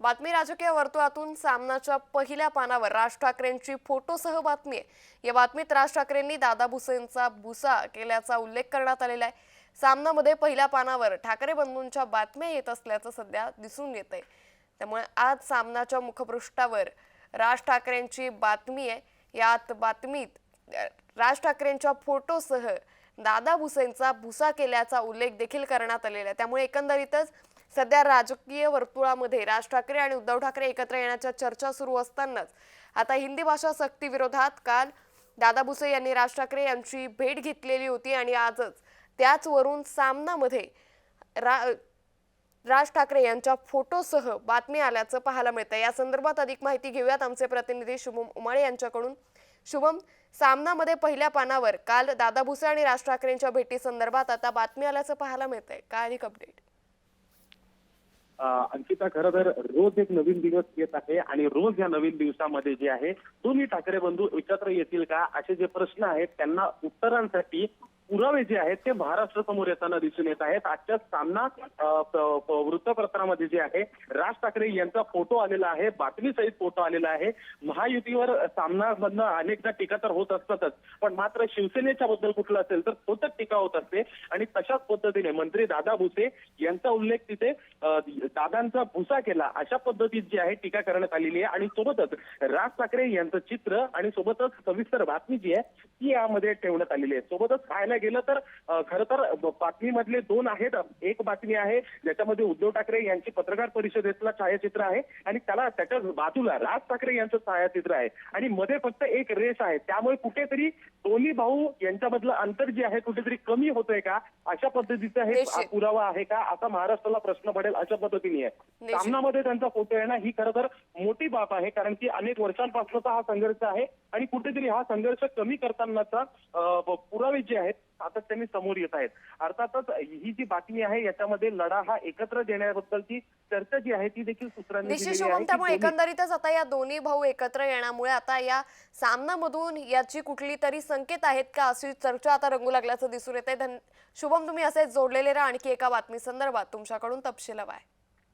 बातमी राजकीय वर्तुळातून सामनाच्या पहिल्या पानावर राज ठाकरेंची फोटोसह बातमी आहे. या बातमीत राज ठाकरेंनी दादा भुसेंचा भुसा केल्याचा उल्लेख करण्यात आलेला आहे. सामनामध्ये पहिल्या पानावर ठाकरे बंधूंच्या बातम्या येत असल्याचं सध्या दिसून येत आहे. त्यामुळे आज सामनाच्या मुखपृष्ठावर राज ठाकरेंची बातमी आहे. यात बातमीत राज ठाकरेंच्या फोटोसह दादा भुसेंचा भुसा केल्याचा उल्लेख देखील करण्यात आलेला आहे. त्यामुळे एकंदरीतच सध्या राजकीय वर्तुळामध्ये राज ठाकरे आणि उद्धव ठाकरे एकत्र येण्याच्या चर्चा सुरू असतानाच आता हिंदी भाषा सक्ती विरोधात काल दादा भुसे यांनी राज ठाकरे यांची भेट घेतलेली होती आणि आजच त्याचवरून सामनामध्ये रा राज ठाकरे यांच्या फोटोसह बातमी आल्याचं पाहायला मिळतं या संदर्भात अधिक माहिती घेऊयात आमचे प्रतिनिधी शुभम उमाळे यांच्याकडून. शुभम सामनामध्ये पहिल्या पानावर काल दादा भुसे आणि राज ठाकरेंच्या भेटी संदर्भात आता बातमी आल्याचं पाहायला मिळतंय. काय अधिक अपडेट अंकिता खरं तर रोज एक नवीन दिवस येत आहे आणि रोज या नवीन दिवसामध्ये जे आहे दोन्ही ठाकरे बंधू एकत्र येतील का? असे जे प्रश्न आहेत त्यांना उत्तरांसाठी पुरावे जे आहेत ते महाराष्ट्र समोर येताना दिसून येत आहेत. आजच्या सामना वृत्तपत्रामध्ये जे आहे राज ठाकरे यांचा फोटो आलेला आहे बातमीसहित फोटो आलेला आहे. महायुतीवर सामनामधनं अनेकदा टीका तर होत असतातच पण मात्र शिवसेनेच्या बद्दल कुठलं असेल तर सतत टीका होत असते. आणि तशाच पद्धतीने मंत्री दादा भुसे यांचा उल्लेख तिथे दादांचा भुसा केला अशा पद्धतीत जी आहे टीका करण्यात आलेली आहे. आणि सोबतच राज ठाकरे यांचं चित्र आणि सोबतच सविस्तर बातमी जी आहे ती यामध्ये ठेवण्यात आलेली आहे. सोबतच पाहायला गेलं तर खरं तर बातमीमधले दोन आहेत. एक बातमी आहे ज्याच्यामध्ये उद्धव ठाकरे यांची पत्रकार परिषदेतला छायाचित्र आहे आणि त्याला त्याच्या बाजूला राज ठाकरे यांचं छायाचित्र आहे. आणि मध्ये फक्त एक रेस आहे. त्यामुळे कुठेतरी दोन्ही भाऊ यांच्यामधलं अंतर जे आहे कुठेतरी कमी होतंय का? अशा पद्धतीचा हे. पुरावा आहे का? असा महाराष्ट्राला प्रश्न पडेल अशा पद्धतीने आहे. सामनामध्ये त्यांचा फोटो येणं ही खरं तर मोठी बाब आहे कारण की अनेक वर्षांपासूनचा हा संघर्ष आहे आणि कुठेतरी हा संघर्ष कमी करतानाचा पुरावे जे आहेत सातत्याने समोर येत आहेत. अर्थातच ही जी बातमी आहे याच्यामध्ये लढा हा एकत्र देण्याबद्दलची चर्चा जी आहे ती देखील सूत्रांनी आहे त्यामुळे एकंदरीतच आता या दोन्ही भाऊ एकत्र येण्यामुळे आता या सामनामधून याची कुठली तरी संकेत आहेत का अशी चर्चा आता रंगू लागल्याचं दिसून येते धन शुभम तुम्ही असेच जोडलेले राहा आणखी एका बातमी संदर्भात. तुमच्याकडून तपशील हवाय